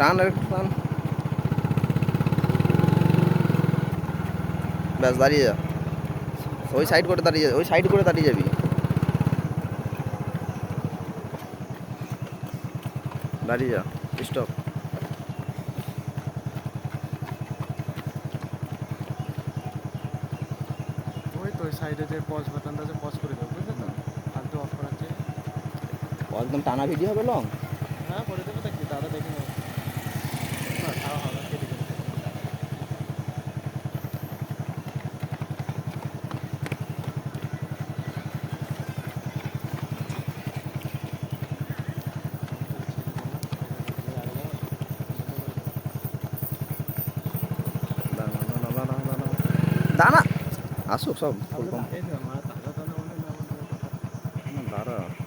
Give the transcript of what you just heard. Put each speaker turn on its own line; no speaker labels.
টান আর একটু টান ব্যাস দাঁড়িয়ে যা। ওই সাইড করে দাঁড়িয়ে ওই সাইড করে দাঁড়িয়ে যাবি। দাঁড়িয়ে যা স্টপ
ওই তো ওই সাইডে যে পজ বাটনটা আছে পজ করে দেবো বুঝলে তো? আলটু অফ করার যে
একদম টানা ভিডিও হবে লং
হ্যাঁ করে দেবো দেখি দাদা দেখে
Tama. Aso, sob. Full combo.
Ano para?